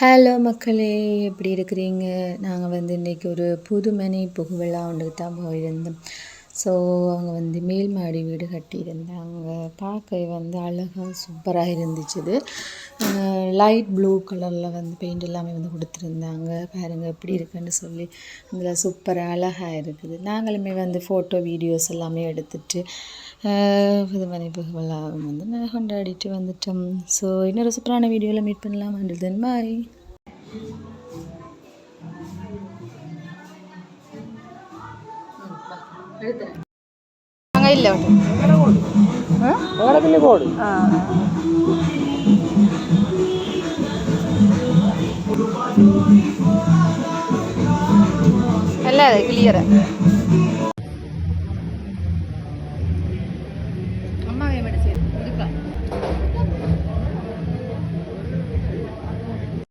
Hello மக்களே எப்படி இருக்கிறீங்க? நாங்கள் வந்து இன்றைக்கி ஒரு புதுமனை புகுவிழா ஒன்றுக்கு தான் போயிருந்தோம். ஸோ அவங்க வந்து மேல் மாடி வீடு கட்டியிருந்தாங்க. பார்க்க வந்து அழகாக சூப்பராக இருந்துச்சு இது. லைட் ப்ளூ கலரில் வந்து பெயிண்ட் எல்லாமே வந்து கொடுத்துருந்தாங்க. பாருங்கள் எப்படி இருக்குன்னு சொல்லி. அதில் சூப்பராக அழகாக இருக்குது. நாங்களுமே வந்து ஃபோட்டோ வீடியோஸ் எல்லாமே எடுத்துட்டு இது மாதிரி வந்து நான் கொண்டாடிட்டு வந்துட்டோம். ஸோ இன்னொரு சூப்பரான வீடியோவில் மீட் பண்ணலாம். அண்டில் தென் மாதிரி இல்லை. അല്ല? ക്ലിയർ.